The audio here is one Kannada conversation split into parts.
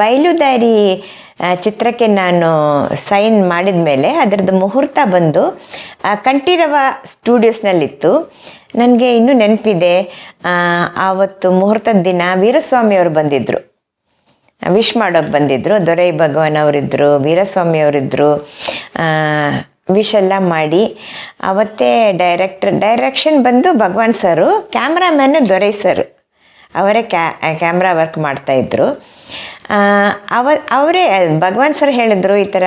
ಬಯಲುದಾರಿ ಚಿತ್ರಕ್ಕೆ ನಾನು ಸೈನ್ ಮಾಡಿದ ಮೇಲೆ ಅದರದ್ದು ಮುಹೂರ್ತ ಬಂದು ಕಂಠೀರವ ಸ್ಟುಡಿಯೋಸ್ನಲ್ಲಿತ್ತು ನನಗೆ ಇನ್ನೂ ನೆನಪಿದೆ. ಆವತ್ತು ಮುಹೂರ್ತದ ದಿನ ವೀರಸ್ವಾಮಿ ಅವರು ಬಂದಿದ್ದರು ವಿಶ್ ಮಾಡೋಕೆ ಬಂದಿದ್ದರು ದೊರೈ ಭಗವಾನ್ ಅವರಿದ್ದರು ವೀರಸ್ವಾಮಿ ಅವರಿದ್ದರು ವಿಶ್ ಎಲ್ಲ ಮಾಡಿ, ಅವತ್ತೇ ಡೈರೆಕ್ಟರ್ ಡೈರೆಕ್ಷನ್ ಬಂದು Bhagwan sir cameraman Dorai sir. ಅವರೇ ಕ್ಯಾ, ಕ್ಯಾಮ್ರಾ ವರ್ಕ್ ಮಾಡ್ತಾಯಿದ್ರು ಅವ ಅವರೇ ಭಗವಾನ್ ಸರ್ ಹೇಳಿದ್ರು ಈ ಥರ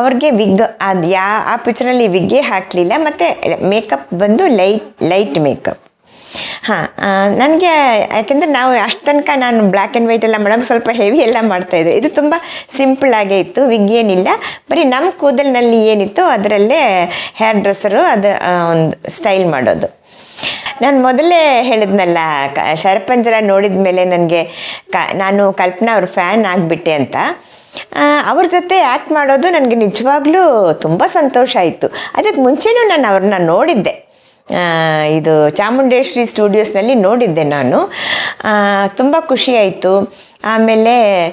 ಅವ್ರಿಗೆ ವಿಗ್, ಅದು ಯಾ, ಆ ಪಿಕ್ಚರಲ್ಲಿ ವಿಗ್ಗೇ ಹಾಕಲಿಲ್ಲ, ಮತ್ತು ಮೇಕಪ್ ಬಂದು ಲೈಟ್ ಲೈಟ್ ಮೇಕಪ್ ಹಾಂ ನನಗೆ, ಯಾಕೆಂದರೆ ನಾವು ಅಷ್ಟು ತನಕ ನಾನು ಬ್ಲ್ಯಾಕ್ ಆ್ಯಂಡ್ ವೈಟ್ ಎಲ್ಲ ಮಾಡೋಕೆ ಸ್ವಲ್ಪ ಹೆವಿ ಎಲ್ಲ ಮಾಡ್ತಾಯಿದ್ದೆ ಇದು ತುಂಬ ಸಿಂಪಲ್ ಆಗೇ ಇತ್ತು, ವಿಗ್ ಏನಿಲ್ಲ. ಬರೀ ನಮ್ಮ ಕೂದಲಿನಲ್ಲಿ ಏನಿತ್ತು ಅದರಲ್ಲೇ ಹೇರ್ ಡ್ರೆಸ್ಸರು ಅದು ಒಂದು ಸ್ಟೈಲ್ ಮಾಡೋದು. ನಾನು ಮೊದಲೇ ಹೇಳಿದ್ನಲ್ಲ ಕ ಶರಪಂಜರ ನೋಡಿದ ಮೇಲೆ ನನಗೆ ಕ ನಾನು ಕಲ್ಪನಾ ಅವ್ರ ಫ್ಯಾನ್ ಆಗಿಬಿಟ್ಟೆ ಅಂತ. ಅವ್ರ ಜೊತೆ ಆ್ಯಕ್ಟ್ ಮಾಡೋದು ನನಗೆ ನಿಜವಾಗ್ಲೂ ತುಂಬ ಸಂತೋಷ ಆಯಿತು. ಅದಕ್ಕೆ ಮುಂಚೆನೂ ನಾನು ಅವ್ರನ್ನ ನೋಡಿದ್ದೆ. ಇದು ಚಾಮುಂಡೇಶ್ವರಿ ಸ್ಟುಡಿಯೋಸ್ನಲ್ಲಿ ನೋಡಿದ್ದೆ ನಾನು. ತುಂಬ ಖುಷಿಯಾಯಿತು ಆಮೇಲೆ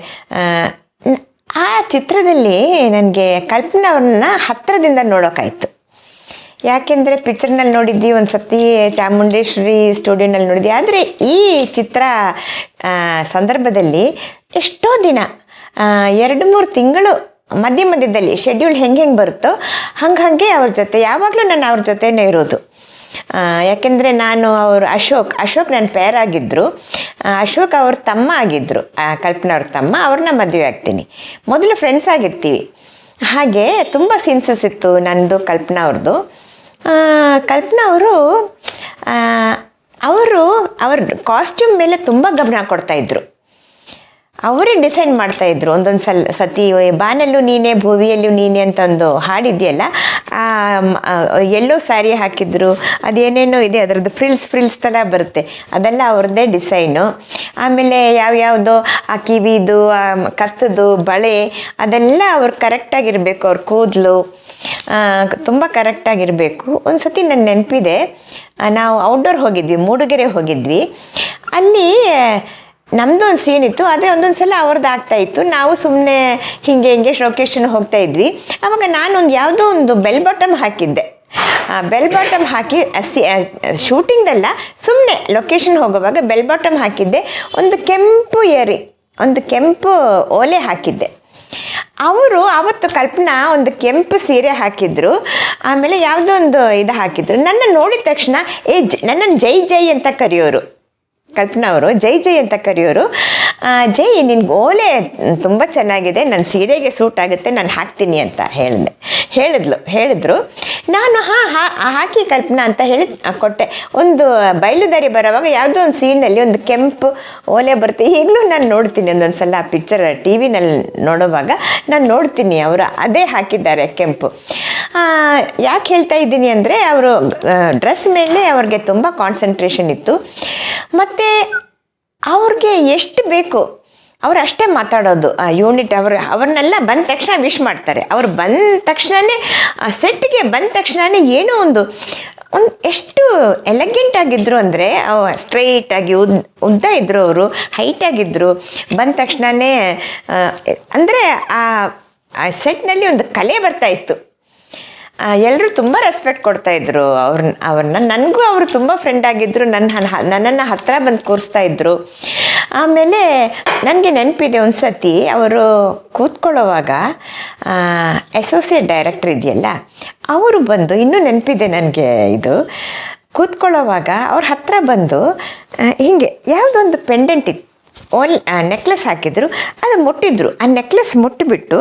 ಆ, ಚಿತ್ರದಲ್ಲಿ ನನಗೆ ಕಲ್ಪನಾ ಅವ್ರನ್ನ ಹತ್ತಿರದಿಂದ ನೋಡೋಕ್ಕಾಯ್ತು ಯಾಕೆಂದರೆ ಪಿಕ್ಚರ್ನಲ್ಲಿ ನೋಡಿದ್ವಿ ಒಂದು ಸತಿ ಚಾಮುಂಡೇಶ್ವರಿ ಸ್ಟುಡಿಯೋನಲ್ಲಿ ನೋಡಿದ್ವಿ. ಆದರೆ ಈ ಚಿತ್ರ ಸಂದರ್ಭದಲ್ಲಿ ಎಷ್ಟೋ ದಿನ ಎರಡು ಮೂರು ತಿಂಗಳು ಮಧ್ಯ ಮಧ್ಯದಲ್ಲಿ ಶೆಡ್ಯೂಲ್ ಹೆಂಗೆ ಹೆಂಗೆ ಬರುತ್ತೋ ಹಂಗೆ ಹಾಗೆ ಅವ್ರ ಜೊತೆ, ಯಾವಾಗಲೂ ನಾನು ಅವ್ರ ಜೊತೆನೇ ಇರೋದು. ಯಾಕೆಂದರೆ ನಾನು ಅವರು ಅಶೋಕ್ ಅಶೋಕ್ ನನ್ನ ಪೇರ್ ಆಗಿದ್ದರು ಅಶೋಕ್ ಅವ್ರ ತಮ್ಮ ಆಗಿದ್ದರು ಕಲ್ಪನಾ ಅವ್ರ ತಮ್ಮ, ಅವ್ರನ್ನ ಮದುವೆ ಆಗ್ತೀನಿ. ಮೊದಲು ಫ್ರೆಂಡ್ಸ್ ಆಗಿರ್ತೀವಿ. ಹಾಗೆ ತುಂಬ ಸೀನ್ಸಸ್ ಇತ್ತು ನನ್ನದು ಕಲ್ಪನಾ ಅವ್ರದ್ದು ಕಲ್ಪನಾ ಅವರು ಅವರು ಅವ್ರ ಕಾಸ್ಟ್ಯೂಮ್ ಮೇಲೆ ತುಂಬ ಗಮನ ಕೊಡ್ತಾಯಿದ್ರು ಅವರೇ ಡಿಸೈನ್ ಮಾಡ್ತಾ ಇದ್ರು. ಒಂದೊಂದು ಸಲ, ಸತಿ ಬಾನಲ್ಲೂ ನೀನೇ, ಭುವಿಯಲ್ಲೂ ನೀನೆ ಅಂತ ಒಂದು ಹಾಡಿದೆಯಲ್ಲ ಎಲ್ಲೋ ಸ್ಯಾರಿ ಹಾಕಿದ್ರು, ಅದೇನೇನೋ ಇದೆ, ಅದರದ್ದು ಫ್ರಿಲ್ಸ್ ಫ್ರಿಲ್ಸ್ ಥರ ಬರುತ್ತೆ. ಅದೆಲ್ಲ ಅವ್ರದ್ದೇ ಡಿಸೈನು. ಆಮೇಲೆ ಯಾವ್ಯಾವುದೋ ಆ ಕಿವಿದು, ಆ ಕತ್ತದು, ಬಳೆ, ಅದೆಲ್ಲ ಅವ್ರು ಕರೆಕ್ಟಾಗಿರಬೇಕು ಅವ್ರ ಕೂದಲು ತುಂಬ ಕರೆಕ್ಟಾಗಿರಬೇಕು ಒಂದು ಸತಿ ನನ್ನ ನೆನಪಿದೆ ನಾವು ಔಟ್ಡೋರ್ ಹೋಗಿದ್ವಿ, ಮೂಡುಗೆರೆ ಹೋಗಿದ್ವಿ. ಅಲ್ಲಿ ನಮ್ಮದು ಒಂದು ಸೀನ್ ಇತ್ತು, ಆದರೆ ಒಂದೊಂದು ಸಲ ಅವ್ರದ್ದು ಆಗ್ತಾ ಇತ್ತು. ನಾವು ಸುಮ್ಮನೆ ಹಿಂಗೆ ಹಿಂಗೆ ಶೋಕೇಶನ್ ಹೋಗ್ತಾ ಇದ್ವಿ. ಆವಾಗ ನಾನೊಂದು ಯಾವುದೋ ಒಂದು ಬೆಲ್ ಬಾಟಮ್ ಹಾಕಿದ್ದೆ. ಬೆಲ್ ಬಾಟಮ್ ಹಾಕಿ ಶೂಟಿಂಗ್ದಲ್ಲ ಸುಮ್ಮನೆ ಲೊಕೇಶನ್ ಹೋಗುವಾಗ ಬೆಲ್ ಬಾಟಮ್ ಹಾಕಿದ್ದೆ. ಒಂದು ಕೆಂಪು ಏರಿ, ಒಂದು ಕೆಂಪು ಓಲೆ ಹಾಕಿದ್ದೆ. ಅವರು ಆವತ್ತು ಕಲ್ಪನಾ ಒಂದು ಕೆಂಪು ಸೀರೆ ಹಾಕಿದ್ರು. ಆಮೇಲೆ ಯಾವುದೋ ಒಂದು ಇದು ಹಾಕಿದ್ರು. ನನ್ನ ನೋಡಿದ ತಕ್ಷಣ, ಏ ಜ ನನ್ನನ್ನು ಜೈ ಜೈ ಅಂತ ಕರೆಯೋರು. ಕಲ್ಪನಾ ಅವರು ಜೈ ಜೈ ಅಂತ ಕರೆಯೋರು. ಜೈ, ನಿನ್ಗೆ ಓಲೆ ತುಂಬ ಚೆನ್ನಾಗಿದೆ ನನ್ನ ಸೀರೆಗೆ ಸೂಟ್ ಆಗುತ್ತೆ, ನಾನು ಹಾಕ್ತೀನಿ ಅಂತ ಹೇಳಿದೆ. ಹೇಳಿದ್ಲು, ಹೇಳಿದ್ರು. ನಾನು ಹಾಂ, ಹಾ, ಹಾಕಿ ಕಲ್ಪನಾ ಅಂತ ಹೇಳಿ ಕೊಟ್ಟೆ. ಒಂದು ಬಯಲುದಾರಿ ಬರೋವಾಗ ಯಾವುದೋ ಒಂದು ಸೀನಲ್ಲಿ ಒಂದು ಕೆಂಪು ಓಲೆ ಬರುತ್ತೆ. ಈಗಲೂ ನಾನು ನೋಡ್ತೀನಿ ಒಂದೊಂದು ಸಲ ಆ ಪಿಕ್ಚರ್ ಟಿ ವಿನಲ್ಲಿ ನೋಡೋವಾಗ. ನಾನು ನೋಡ್ತೀನಿ ಅವರು ಅದೇ ಹಾಕಿದ್ದಾರೆ ಕೆಂಪು. ಯಾಕೆ ಹೇಳ್ತಾ ಇದ್ದೀನಿ ಅಂದರೆ, ಅವರು ಡ್ರೆಸ್ ಮೇಲೆ ಅವ್ರಿಗೆ ತುಂಬ ಕಾನ್ಸಂಟ್ರೇಷನ್ ಇತ್ತು. ಮತ್ತು ಅವ್ರಿಗೆ ಎಷ್ಟು ಬೇಕು? ಅವ್ರು ಅಷ್ಟೇ ಮಾತಾಡೋದು. ಆ ಯೂನಿಟ್ ಅವರು, ಅವ್ರನ್ನೆಲ್ಲ ಬಂದ ತಕ್ಷಣ ವಿಶ್ ಮಾಡ್ತಾರೆ. ಅವ್ರು ಬಂದ ತಕ್ಷಣವೇ ಸೆಟ್ಗೆ ಬಂದ ತಕ್ಷಣವೇ ಏನೋ ಒಂದು ಒಂದು ಎಷ್ಟು ಎಲಗೆಂಟ್ ಆಗಿದ್ರು ಅಂದರೆ ಸ್ಟ್ರೈಟ್ ಆಗಿ ಉದ್, ಉದ್ದ ಇದ್ದರು ಅವರು ಹೈಟ್ ಆಗಿದ್ದರು ಬಂದ ತಕ್ಷಣವೇ ಅಂದರೆ ಆ ಆ ಸೆಟ್ನಲ್ಲಿ ಒಂದು ಕಲೆ ಬರ್ತಾ ಇತ್ತು. ಎಲ್ಲರೂ ತುಂಬ ರೆಸ್ಪೆಕ್ಟ್ ಕೊಡ್ತಾ ಇದ್ರು. ಅವ್ರನ್ನ ಅವ್ರನ್ನ ನನಗೂ ಅವರು ತುಂಬ ಫ್ರೆಂಡ್ ಆಗಿದ್ದರು ನನ್ನ ನನ್ನನ್ನು ಹತ್ತಿರ ಬಂದು ಕೂರಿಸ್ತಾ ಇದ್ರು. ಆಮೇಲೆ ನನಗೆ ನೆನಪಿದೆ ಒಂದು ಸತಿ ಅವರು ಕೂತ್ಕೊಳ್ಳೋವಾಗ ಅಸೋಸಿಯೇಟ್ ಡೈರೆಕ್ಟರ್ ಇದೆಯಲ್ಲ, ಅವರು ಬಂದು, ಇನ್ನೂ ನೆನಪಿದೆ ನನಗೆ ಇದು, ಕೂತ್ಕೊಳ್ಳೋವಾಗ ಅವ್ರ ಹತ್ತಿರ ಬಂದು ಹೀಗೆ ಯಾವುದೊಂದು ಪೆಂಡೆಂಟ್ ಇತ್ತು ಓಲ್ ನೆಕ್ಲೆಸ್ ಹಾಕಿದ್ರು, ಅದು ಮುಟ್ಟಿದ್ರು. ಆ ನೆಕ್ಲೆಸ್ ಮುಟ್ಟಿಬಿಟ್ಟು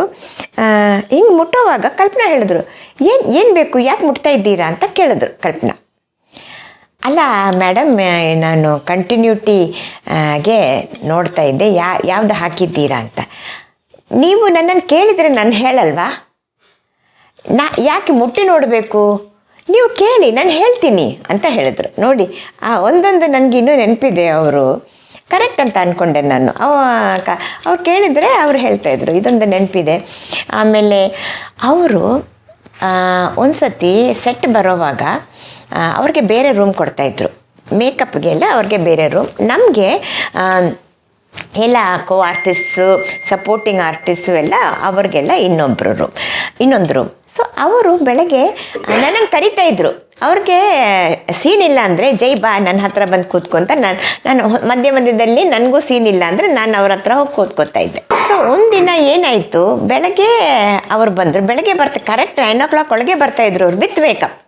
ಹಿಂಗೆ ಮುಟ್ಟೋವಾಗ ಕಲ್ಪನಾ ಹೇಳಿದ್ರು ಏನು ಏನು ಬೇಕು, ಯಾಕೆ ಮುಟ್ತಾ ಇದ್ದೀರಾ ಅಂತ ಕೇಳಿದ್ರು ಕಲ್ಪನಾ. ಅಲ್ಲ ಮೇಡಮ್ ನಾನು ಕಂಟಿನ್ಯೂಟಿಗೆ ನೋಡ್ತಾ ಇದ್ದೆ. ಯಾ, ಯಾವ್ದು ಹಾಕಿದ್ದೀರಾ ಅಂತ. ನೀವು ನನ್ನನ್ನು ಕೇಳಿದರೆ ನಾನು ಹೇಳಲ್ವಾ? ನಾ, ಯಾಕೆ ಮುಟ್ಟಿ ನೋಡಬೇಕು? ನೀವು ಕೇಳಿ, ನಾನು ಹೇಳ್ತೀನಿ ಅಂತ ಹೇಳಿದ್ರು. ನೋಡಿ, ಆ, ಒಂದೊಂದು ನನಗೆ ಇನ್ನೂ ನೆನಪಿದೆ ಅವರು. ಕರೆಕ್ಟ್ ಅಂತ ಅಂದ್ಕೊಂಡೆ ನಾನು. ಅವ್ರು ಕೇಳಿದರೆ ಅವ್ರು ಹೇಳ್ತಾಯಿದ್ರು ಇದೊಂದು ನೆನಪಿದೆ. ಆಮೇಲೆ, ಅವರು ಒಂದು ಸತಿ ಸೆಟ್ ಬರೋವಾಗ ಅವ್ರಿಗೆ ಬೇರೆ ರೂಮ್ ಕೊಡ್ತಾಯಿದ್ರು. ಮೇಕಪ್ಗೆಲ್ಲ ಅವ್ರಿಗೆ ಬೇರೆ ರೂಮ್ ನಮಗೆ ಎಲ್ಲ ಕೋ ಆರ್ಟಿಸ್ಟು ಸಪೋರ್ಟಿಂಗ್ ಆರ್ಟಿಸ್ಟು ಎಲ್ಲ ಅವ್ರಿಗೆಲ್ಲ ಇನ್ನೊಬ್ಬರು ರೂಮ್ ಇನ್ನೊಂದು ರೂಮ್ ಸೊ ಅವರು ಬೆಳಗ್ಗೆ ನನ್ನನ್ನು ಕರಿತಾ ಇದ್ರು ಅವ್ರಿಗೆ ಸೀನ್ ಇಲ್ಲ ಅಂದರೆ ಜೈ ಬಾ ನನ್ನ ಹತ್ರ ಬಂದು ಕೂತ್ಕೊಂತ ನಾನು ನಾನು ಮಧ್ಯ ಮಧ್ಯದಲ್ಲಿ ನನಗೂ ಸೀನ್ ಇಲ್ಲ ಅಂದರೆ ನಾನು ಅವ್ರ ಹತ್ರ ಹೋಗಿ ಕೂತ್ಕೋತಾ ಇದ್ದೆ. ಸೊ ಒಂದಿನ ಏನಾಯಿತು ಬೆಳಗ್ಗೆ ಅವ್ರು ಬಂದರು. ಬೆಳಗ್ಗೆ ಬರ್ತಾ ಕರೆಕ್ಟ್ ನೈನ್ ಓ ಕ್ಲಾಕ್ ಒಳಗೆ ಬರ್ತಾ ಇದ್ರು ಅವ್ರು ವಿತ್ ಮೇಕಪ್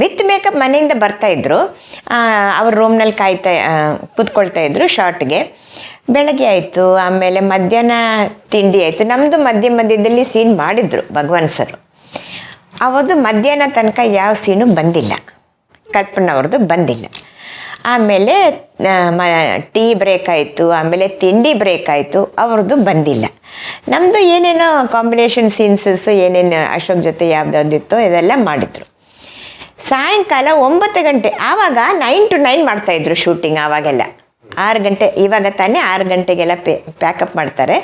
ವಿತ್ ಮೇಕಪ್ ಮನೆಯಿಂದ ಬರ್ತಾ ಇದ್ರು. ಆ, ಅವ್ರ ರೂಮ್ನಲ್ಲಿ ಕಾಯ್ತಾ ಕೂತ್ಕೊಳ್ತಾ ಇದ್ರು ಶಾರ್ಟ್ಗೆ ಬೆಳಗ್ಗೆ ಆಯಿತು ಆಮೇಲೆ ಮಧ್ಯಾಹ್ನ ತಿಂಡಿ ಆಯಿತು. ನಮ್ಮದು ಮಧ್ಯ ಮಧ್ಯದಲ್ಲಿ ಸೀನ್ ಮಾಡಿದ್ರು ಭಗವಾನ್ ಸರ್. ಅವತ್ತು ಮಧ್ಯಾಹ್ನ ತನಕ ಯಾವ ಸೀನು ಬಂದಿಲ್ಲ. ಕಲ್ಪನವ್ರದ್ದು ಬಂದಿಲ್ಲ. ಆಮೇಲೆ ಮ, ಟೀ ಬ್ರೇಕ್ ಆಯಿತು, ಆಮೇಲೆ ತಿಂಡಿ ಬ್ರೇಕ್ ಆಯಿತು ಅವ್ರದ್ದು ಬಂದಿಲ್ಲ. ನಮ್ಮದು ಏನೇನೋ ಕಾಂಬಿನೇಷನ್ ಸೀನ್ಸಸ್ಸು ಏನೇನು ಅಶೋಕ್ ಜೊತೆ ಯಾವ್ದಾವ್ದಿತ್ತೋ ಇದೆಲ್ಲ ಮಾಡಿದರು. ಸಾಯಂಕಾಲ ಒಂಬತ್ತು ಗಂಟೆ, ಆವಾಗ ನೈನ್ ಟು ನೈನ್ ಮಾಡ್ತಾಯಿದ್ರು ಶೂಟಿಂಗ್ ಆವಾಗೆಲ್ಲ. ಆರು ಗಂಟೆ, ಇವಾಗ ತಾನೇ ಆರು ಗಂಟೆಗೆಲ್ಲ ಪೇ, ಪ್ಯಾಕಪ್ ಮಾಡ್ತಾರೆ.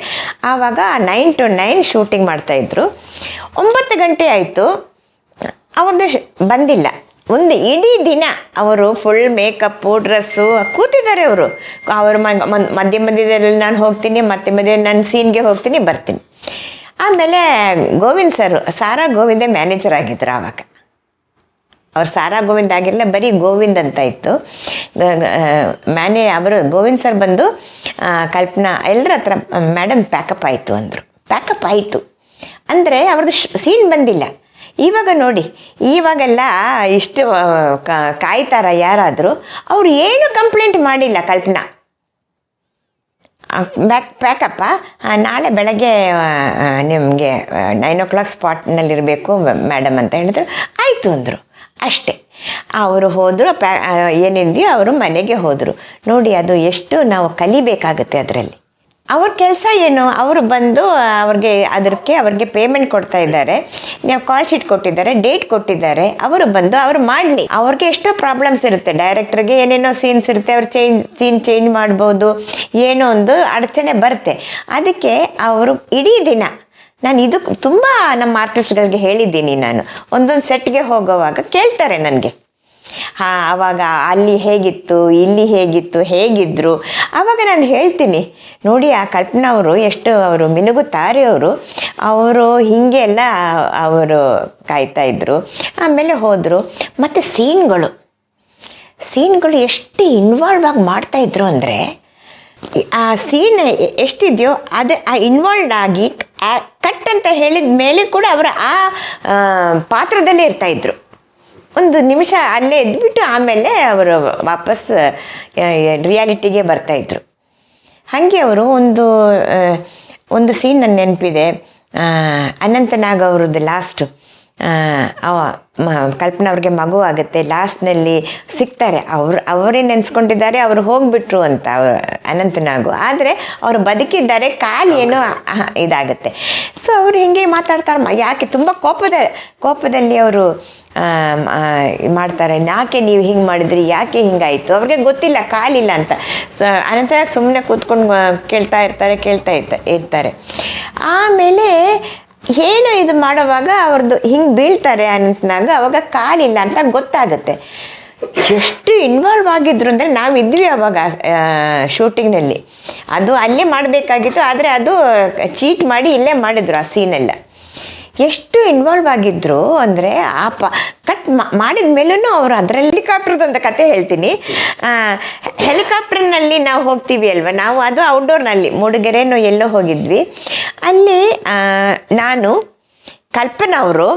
ಆವಾಗ ನೈನ್ ಟು ನೈನ್ ಶೂಟಿಂಗ್ ಮಾಡ್ತಾಯಿದ್ರು ಒಂಬತ್ತು ಗಂಟೆ ಆಯಿತು ಶ್- ಬಂದಿಲ್ಲ. ಒಂದು ಇಡೀ ದಿನ ಅವರು ಫುಲ್ ಮೇಕಪ್ಪು ಡ್ರೆಸ್ಸು ಕೂತಿದ್ದಾರೆ ಅವರು. ಅವರು ಮಧ್ಯ ಮಧ್ಯದಲ್ಲಿ ನಾನು ಹೋಗ್ತೀನಿ, ಮತ್ತೆ ಮಧ್ಯ ನಾನು ಸೀನ್ಗೆ ಹೋಗ್ತೀನಿ, ಬರ್ತೀನಿ. ಆಮೇಲೆ ಗೋವಿಂದ್ ಸರ್ ಸಾರಾ ಗೋವಿಂದೇ ಮ್ಯಾನೇಜರ್ ಆಗಿದ್ರು ಆವಾಗ. ಅವ್ರು ಸಾರಾ ಗೋವಿಂದ್ ಆಗಿರಲಿಲ್ಲ ಬರೀ ಗೋವಿಂದ್ ಅಂತ ಇತ್ತು. ಮ್ಯಾನೇ ಅವರು, ಗೋವಿಂದ್ ಸರ್ ಬಂದು ಕಲ್ಪನಾ ಎಲ್ಲರ ಹತ್ರ ಮೇಡಮ್ ಪ್ಯಾಕಪ್ ಆಯಿತು ಅಂದರು. ಪ್ಯಾಕಪ್ ಆಯಿತು. ಅಂದರೆ ಅವ್ರದ್ದು ಸೀನ್ ಬಂದಿಲ್ಲ. ಇವಾಗ ನೋಡಿ, ಇವಾಗೆಲ್ಲ ಇಷ್ಟು ಕಾಯ್ತಾರ ಯಾರಾದರೂ, ಅವ್ರು ಏನು ಕಂಪ್ಲೇಂಟ್ ಮಾಡಿಲ್ಲ ಕಲ್ಪನಾ. ಬ್ಯಾಕ್ ಪ್ಯಾಕಪ್ಪ ನಾಳೆ ಬೆಳಗ್ಗೆ ನಿಮಗೆ ನೈನ್ ಓ ಕ್ಲಾಕ್ ಸ್ಪಾಟ್ನಲ್ಲಿರಬೇಕು ಮೇಡಮ್ ಅಂತ ಹೇಳಿದ್ರು. ಆಯಿತು ಅಂದರು. ಅಷ್ಟೇ. ಅವರು ಹೋದರು, ಪ್ಯಾ ಏನಿದೆಯೋ ಅವರು ಮನೆಗೆ ಹೋದರು. ನೋಡಿ, ಅದು ಎಷ್ಟು ನಾವು ಕಲಿಬೇಕಾಗುತ್ತೆ ಅದರಲ್ಲಿ. ಅವ್ರ ಕೆಲಸ ಏನು? ಅವರು ಬಂದು ಅವ್ರಿಗೆ ಅದಕ್ಕೆ ಅವ್ರಿಗೆ ಪೇಮೆಂಟ್ ಕೊಡ್ತಾ ಇದ್ದಾರೆ. ನೀವು ಕಾಲ್ ಶೀಟ್ ಕೊಟ್ಟಿದ್ದಾರೆ ಡೇಟ್ ಕೊಟ್ಟಿದ್ದಾರೆ. ಅವರು ಬಂದು ಅವರು ಮಾಡಲಿ. ಅವ್ರಿಗೆ ಎಷ್ಟೋ ಪ್ರಾಬ್ಲಮ್ಸ್ ಇರುತ್ತೆ. ಡೈರೆಕ್ಟರ್ಗೆ ಏನೇನೋ ಸೀನ್ಸ್ ಇರುತ್ತೆ, ಅವ್ರು ಚೇಂಜ್ ಸೀನ್ ಚೇಂಜ್ ಮಾಡ್ಬೋದು, ಏನೋ ಒಂದು ಅಡಚಣೆ ಬರುತ್ತೆ. ಅದಕ್ಕೆ ಅವರು ಇಡೀ ದಿನ, ನಾನು ಇದು ತುಂಬ ನಮ್ಮ ಆರ್ಟಿಸ್ಟ್ಗಳಿಗೆ ಹೇಳಿದ್ದೀನಿ ನಾನು. ಒಂದೊಂದು ಸೆಟ್ಗೆ ಹೋಗೋವಾಗ ಕೇಳ್ತಾರೆ ನನಗೆ. ಹಾಂ ಆವಾಗ ಅಲ್ಲಿ ಹೇಗಿತ್ತು, ಇಲ್ಲಿ ಹೇಗಿತ್ತು, ಹೇಗಿದ್ರು ಆವಾಗ ನಾನು ಹೇಳ್ತೀನಿ. ನೋಡಿ, ಆ ಕಲ್ಪನಾ ಅವರು ಎಷ್ಟು ಅವರು ಮಿನುಗುತ್ತಾರೆ ಅವರು. ಅವರು ಹೀಗೆ ಎಲ್ಲ ಅವರು ಕಾಯ್ತಾ ಇದ್ರು. ಆಮೇಲೆ ಹೋದರು. ಮತ್ತು ಸೀನ್ಗಳು. ಸೀನ್ಗಳು ಎಷ್ಟು ಇನ್ವಾಲ್ವ್ ಆಗಿ ಮಾಡ್ತಾ ಇದ್ರು ಅಂದರೆ, ಆ ಸೀನ್ ಎಷ್ಟಿದೆಯೋ ಅದು, ಆ ಇನ್ವಾಲ್ವ್ ಆಗಿ ಕಟ್ ಅಂತ ಹೇಳಿದ ಮೇಲೆ ಕೂಡ ಅವರು ಆ, ಪಾತ್ರದಲ್ಲೇ ಇರ್ತಾ ಇದ್ರು. ಒಂದು ನಿಮಿಷ ಅಲ್ಲೇ ಇದ್ಬಿಟ್ಟು ಆಮೇಲೆ ಅವರು ವಾಪಸ್ ರಿಯಾಲಿಟಿಗೆ ಬರ್ತಾಯಿದ್ರು ಹಾಗೆ ಅವರು ಒಂದು ಒಂದು ಸೀನ್ ನನ್ನ ನೆನಪಿದೆ. ಅನಂತನಾಗ್ ಅವ್ರದ್ದು ಲಾಸ್ಟು ಕಲ್ಪನಾ ಅವ್ರಿಗೆ ಮಗು ಆಗುತ್ತೆ. ಲಾಸ್ಟ್ನಲ್ಲಿ ಸಿಗ್ತಾರೆ. ಅವರು, ಅವರೇ ನೆನೆಸ್ಕೊಂಡಿದ್ದಾರೆ, ಅವರು ಹೋಗ್ಬಿಟ್ರು ಅಂತ ಅನಂತನಾಗು. ಆದರೆ ಅವರು ಬದುಕಿದ್ದಾರೆ, ಕಾಲು ಏನೋ ಇದಾಗುತ್ತೆ. ಸೊ ಅವರು ಹಿಂಗೆ ಮಾತಾಡ್ತಾರೆ. ಯಾಕೆ ತುಂಬ ಕೋಪದ, ಕೋಪದಲ್ಲಿ ಅವರು ಮಾಡ್ತಾರೆ. ಯಾಕೆ ನೀವು ಹಿಂಗೆ ಮಾಡಿದ್ರಿ? ಯಾಕೆ ಹಿಂಗಾಯಿತು? ಅವ್ರಿಗೆ ಗೊತ್ತಿಲ್ಲ ಕಾಲಿಲ್ಲ ಅಂತ. ಸೊ ಅನಂತನಾಗ ಸುಮ್ಮನೆ ಕೂತ್ಕೊಂಡು ಕೇಳ್ತಾ ಇರ್ತಾರೆ, ಕೇಳ್ತಾ ಇರ್ತ ಇರ್ತಾರೆ. ಆಮೇಲೆ ಏನು ಇದು ಮಾಡೋವಾಗ ಅವ್ರದ್ದು ಹಿಂಗೆ ಬೀಳ್ತಾರೆ ಅಂತನಾಗ ಅವಾಗ ಕಾಲಿಲ್ಲ ಅಂತ ಗೊತ್ತಾಗುತ್ತೆ. ಎಷ್ಟು ಇನ್ವಾಲ್ವ್ ಆಗಿದ್ರು ಅಂದರೆ ನಾವು ಇದ್ವಿ ಅವಾಗ ಶೂಟಿಂಗ್ನಲ್ಲಿ ಅದು ಅಲ್ಲೇ ಮಾಡಬೇಕಾಗಿತ್ತು, ಆದರೆ ಅದು ಚೀಟ್ ಮಾಡಿ ಇಲ್ಲೇ ಮಾಡಿದ್ರು ಆ ಸೀನೆಲ್ಲ ಎಷ್ಟು ಇನ್ವಾಲ್ವ್ ಆಗಿದ್ರು ಅಂದರೆ ಆ ಪ ಕಟ್ ಮಾಡಿದ ಮೇಲೂ ಅವರು ಅದರಲ್ಲಿ ಹೆಲಿಕಾಪ್ಟರ್ದು ಅಂತ ಕತೆ ಹೇಳ್ತೀನಿ. ಹೆಲಿಕಾಪ್ಟರ್ನಲ್ಲಿ ನಾವು ಹೋಗ್ತೀವಿ ಅಲ್ವಾ? ನಾವು ಅದು ಔಟ್ಡೋರ್ನಲ್ಲಿ ಮೂಡಿಗೆರೆನೋ ಎಲ್ಲೋ ಹೋಗಿದ್ವಿ. ಅಲ್ಲಿ ನಾನು ಕಲ್ಪನಾ ಅವರು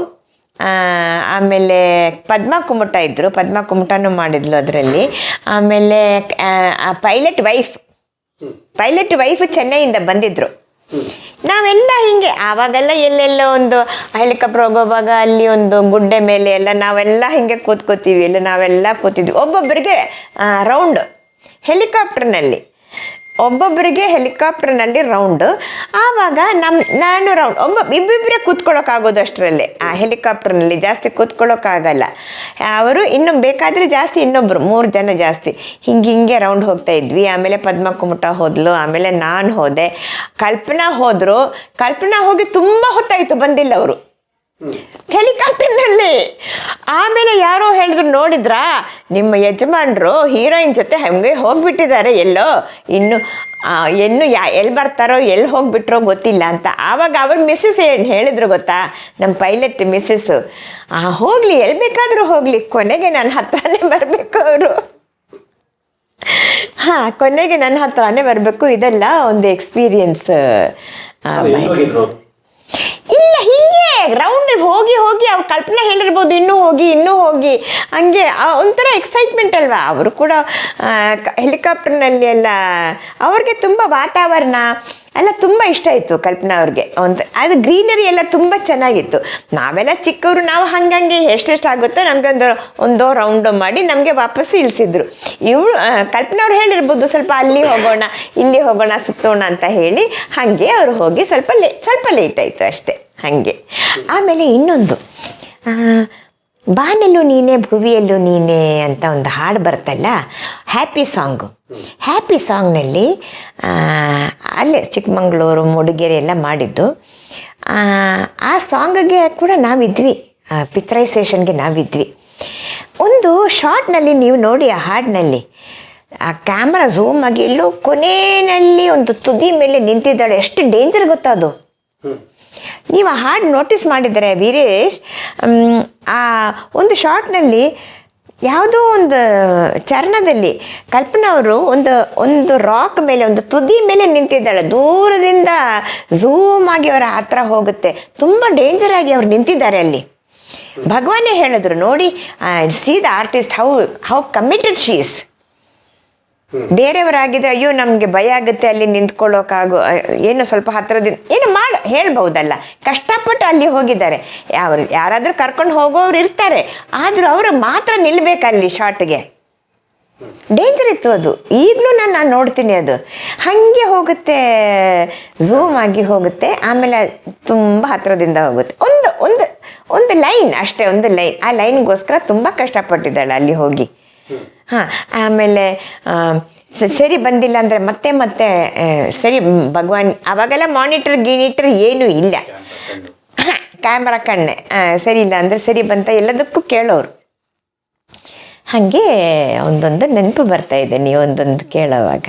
ಆಮೇಲೆ ಪದ್ಮ ಕುಮಟ ಇದ್ದರು ಪದ್ಮ ಕುಮಟನೂ ಮಾಡಿದ್ಲು ಅದರಲ್ಲಿ. ಆಮೇಲೆ ಪೈಲಟ್ ವೈಫ್ ಪೈಲಟ್ ವೈಫ್ ಚೆನ್ನೈಯಿಂದ ಬಂದಿದ್ರು. ನಾವೆಲ್ಲ ಹಿಂಗೆ, ಆವಾಗೆಲ್ಲ ಎಲ್ಲೆಲ್ಲೋ ಒಂದು ಹೆಲಿಕಾಪ್ಟರ್ ಹೋಗೋವಾಗ ಅಲ್ಲಿ ಒಂದು ಗುಡ್ಡೆ ಮೇಲೆ ಎಲ್ಲ ನಾವೆಲ್ಲ ಹಿಂಗೆ ಕೂತ್ಕೋತೀವಿ ಎಲ್ಲ ನಾವೆಲ್ಲ ಕೂತಿದ್ವಿ. ಒಬ್ಬೊಬ್ಬರಿಗೆ ರೌಂಡ್ ಹೆಲಿಕಾಪ್ಟರ್ನಲ್ಲಿ ಒಬ್ಬೊಬ್ಬರಿಗೆ ಹೆಲಿಕಾಪ್ಟರ್ನಲ್ಲಿ ರೌಂಡು ಆವಾಗ ನಮ್ಮ ನಾನು ರೌಂಡ್ ಒಬ್ಬ ಇಬ್ಬಿಬ್ಬರೇ ಕೂತ್ಕೊಳ್ಳೋಕ್ಕಾಗೋದು ಅಷ್ಟರಲ್ಲೇ ಆ ಹೆಲಿಕಾಪ್ಟರ್ನಲ್ಲಿ ಜಾಸ್ತಿ ಕೂತ್ಕೊಳ್ಳೋಕ್ಕಾಗಲ್ಲ ಅವರು ಇನ್ನು ಬೇಕಾದರೆ ಜಾಸ್ತಿ ಇನ್ನೊಬ್ಬರು ಮೂರು ಜನ ಜಾಸ್ತಿ. ಹಿಂಗೆ ಹಿಂಗೆ ರೌಂಡ್ ಹೋಗ್ತಾ ಇದ್ವಿ. ಆಮೇಲೆ ಪದ್ಮ ಕುಮಟ ಹೋದ್ಲು, ಆಮೇಲೆ ನಾನು ಹೋದೆ. ಕಲ್ಪನಾ ಹೋದರು, ಕಲ್ಪನಾ ಹೋಗಿ ತುಂಬ ಹೊತ್ತಾಯಿತು ಬಂದಿಲ್ಲ ಅವರು. ಹೆಲಿಕಾಪ್ಟರ್ನಲ್ಲಿ. ಆಮೇಲೆ ಯಾರೋ ಹೇಳಿದ್ರು, ನೋಡಿದ್ರಾ? ನಿಮ್ಮ ಯಜಮಾನರು ಹೀರೋಯಿನ್ ಜೊತೆ ಹಂಗೆ ಹೋಗ್ಬಿಟ್ಟಿದ್ದಾರೆ, ಎಲ್ಲೋ? ಇನ್ನು ಎನ್ನು ಯಾ ಎಲ್ಲಿ ಬರ್ತಾರೋ ಎಲ್ಲಿ ಹೋಗ್ಬಿಟ್ರೋ ಗೊತ್ತಿಲ್ಲ ಅಂತ. ಆವಾಗ ಅವ್ರ ಮಿಸ್ಸಸ್ ಏನು ಹೇಳಿದ್ರು ಗೊತ್ತಾ? ನಮ್ಮ ಪೈಲಟ್ ಮಿಸ್ಸಸ್ಸು ಹೋಗಲಿ ಎಲ್ಲಿ ಬೇಕಾದರೂ ಹೋಗಲಿ, ಕೊನೆಗೆ ನನ್ನ ಹತ್ರನೇ ಬರಬೇಕು ಅವರು. ಹಾಂ, ಕೊನೆಗೆ ನನ್ನ ಹತ್ರನೇ ಬರಬೇಕು, ಇದೆಲ್ಲ ಒಂದು ಎಕ್ಸ್ಪೀರಿಯನ್ಸ್ ಅದೇ ಎಲ್ಲಿ ಹೋಗಿದ್ರು ಇಲ್ಲ ಹೀಗೆ ರೌಂಡ್ ಹೋಗಿ ಹೋಗಿ ಅವ್ರು ಕಲ್ಪನೆ ಹೇಳಿರ್ಬೋದು, ಇನ್ನೂ ಹೋಗಿ ಇನ್ನೂ ಹೋಗಿ. ಹಂಗೆ ಒಂಥರ ಎಕ್ಸೈಟ್ಮೆಂಟ್ ಅಲ್ವಾ? ಅವರು ಕೂಡ ಹೆಲಿಕಾಪ್ಟರ್ನಲ್ಲಿ ಎಲ್ಲ, ಅವ್ರಿಗೆ ತುಂಬ ವಾತಾವರಣ ಎಲ್ಲ ತುಂಬ ಇಷ್ಟ ಆಯಿತು ಕಲ್ಪನಾ ಅವ್ರಿಗೆ. ಒಂದು ಅದು ಗ್ರೀನರಿ ಎಲ್ಲ ತುಂಬ ಚೆನ್ನಾಗಿತ್ತು. ನಾವೆಲ್ಲ ಚಿಕ್ಕವರು, ನಾವು ಹಂಗಂಗೆ ಎಷ್ಟೆಷ್ಟು ಆಗುತ್ತೋ ನಮಗೊಂದು ಒಂದು ರೌಂಡು ಮಾಡಿ ನಮಗೆ ವಾಪಸ್ ಇಳಿಸಿದ್ರು. ಇವಳು ಕಲ್ಪನಾ ಅವ್ರು ಹೇಳಿರ್ಬೋದು, ಸ್ವಲ್ಪ ಅಲ್ಲಿ ಹೋಗೋಣ, ಇಲ್ಲಿ ಹೋಗೋಣ, ಸುತ್ತೋಣ ಅಂತ ಹೇಳಿ. ಹಾಗೆ ಅವರು ಹೋಗಿ ಸ್ವಲ್ಪ ಲೇ, ಸ್ವಲ್ಪ ಲೇಟ್ ಆಯಿತು ಅಷ್ಟೇ, ಹಾಗೆ. ಆಮೇಲೆ ಇನ್ನೊಂದು ಬಾನಲ್ಲೂ ನೀನೇ ಭುವಿಯಲ್ಲೂ ನೀನೇ ಅಂತ ಒಂದು ಹಾಡು ಬರ್ತಲ್ಲ ಹ್ಯಾಪಿ ಸಾಂಗು ಹ್ಯಾಪಿ ಸಾಂಗ್ನಲ್ಲಿ ಅಲ್ಲೇ ಚಿಕ್ಕಮಂಗ್ಳೂರು ಮೂಡಿಗೆರೆ ಎಲ್ಲ ಮಾಡಿದ್ದು. ಆ, ಸಾಂಗ್ಗೆ ಕೂಡ ನಾವಿದ್ವಿ. ಪಿತ್ರೈಸೇಷನ್ಗೆ ನಾವಿದ್ವಿ. ಒಂದು ಶಾರ್ಟ್ನಲ್ಲಿ ನೀವು ನೋಡಿ ಆ ಹಾಡಿನಲ್ಲಿ. ಆ ಕ್ಯಾಮ್ರಾ ಝೂಮ್ ಆಗಿ ಎಲ್ಲೋ ಕೊನೆಯಲ್ಲಿ ಒಂದು ತುದಿ ಮೇಲೆ ನಿಂತಿದ್ದಾಳೆ. ಎಷ್ಟು ಡೇಂಜರ್ ಗೊತ್ತಾ ಅದು? ನೀವು ಆ ಹಾಡು ನೋಟಿಸ್ ಮಾಡಿದರೆ ವೀರೇಶ್ ಆ ಒಂದು ಶಾರ್ಟ್ನಲ್ಲಿ ಯಾವುದೋ ಒಂದು ಚರಣದಲ್ಲಿ ಕಲ್ಪನಾ ಅವರು ಒಂದು ಒಂದು ರಾಕ್ ಮೇಲೆ, ಒಂದು ತುದಿ ಮೇಲೆ ನಿಂತಿದ್ದಾಳೆ. ದೂರದಿಂದ ಝೂಮ್ ಆಗಿ ಅವರ ಹತ್ರ ಹೋಗುತ್ತೆ. ತುಂಬ ಡೇಂಜರ್ ಆಗಿ ಅವ್ರು ನಿಂತಿದ್ದಾರೆ ಅಲ್ಲಿ. ಭಗವಾನೇ ಹೇಳಿದ್ರು, ನೋಡಿ see the artist how how committed she's ಬೇರೆಯವರಾಗಿದ್ರೆ ಅಯ್ಯೋ ನಮಗೆ ಭಯ ಆಗುತ್ತೆ ಅಲ್ಲಿ ನಿಂತ್ಕೊಳ್ಳೋಕಾಗೋ ಏನು ಸ್ವಲ್ಪ ಹತ್ರದಿಂದ, ಏನು ಮಾಡ, ಹೇಳ್ಬಹುದಲ್ಲ. ಕಷ್ಟಪಟ್ಟು ಅಲ್ಲಿ ಹೋಗಿದ್ದಾರೆ. ಅವ್ರು ಯಾರಾದರೂ ಕರ್ಕೊಂಡು ಹೋಗೋರು ಇರ್ತಾರೆ. ಆದ್ರೂ ಅವರು ಮಾತ್ರ ನಿಲ್ಬೇಕು ಅಲ್ಲಿ ಶಾರ್ಟ್ಗೆ ಡೇಂಜರ್ ಇತ್ತು ಅದು. ಈಗಲೂ ನಾನು ನಾನು ನೋಡ್ತೀನಿ ಅದು. ಹಾಗೆ ಹೋಗುತ್ತೆ ಝೂಮ್ ಆಗಿ ಹೋಗುತ್ತೆ, ಆಮೇಲೆ ತುಂಬ ಹತ್ರದಿಂದ ಹೋಗುತ್ತೆ. ಒಂದು ಒಂದು ಒಂದು ಲೈನ್ ಅಷ್ಟೇ, ಒಂದು ಲೈನ್ ಆ ಲೈನ್ಗೋಸ್ಕರ ತುಂಬ ಕಷ್ಟಪಟ್ಟಿದ್ದಾಳೆ ಅಲ್ಲಿ ಹೋಗಿ. ಹಾಂ, ಆಮೇಲೆ ಸರಿ ಬಂದಿಲ್ಲ ಅಂದರೆ ಮತ್ತೆ ಮತ್ತೆ ಸರಿ ಭಗವಾನ್ ಅವಾಗೆಲ್ಲ ಮಾನಿಟರ್ ಗಿನಿಟರ್ ಏನೂ ಇಲ್ಲ. ಕ್ಯಾಮ್ರಾ ಕಣ್ಣೆ. ಸರಿ ಇಲ್ಲ ಅಂದರೆ ಸರಿ ಬಂತ ಎಲ್ಲದಕ್ಕೂ ಕೇಳೋರು. ಹಾಗೆ ಒಂದೊಂದು ನೆನಪು ಬರ್ತಾ ಇದೆ ನೀವು ಒಂದೊಂದು ಕೇಳೋವಾಗ.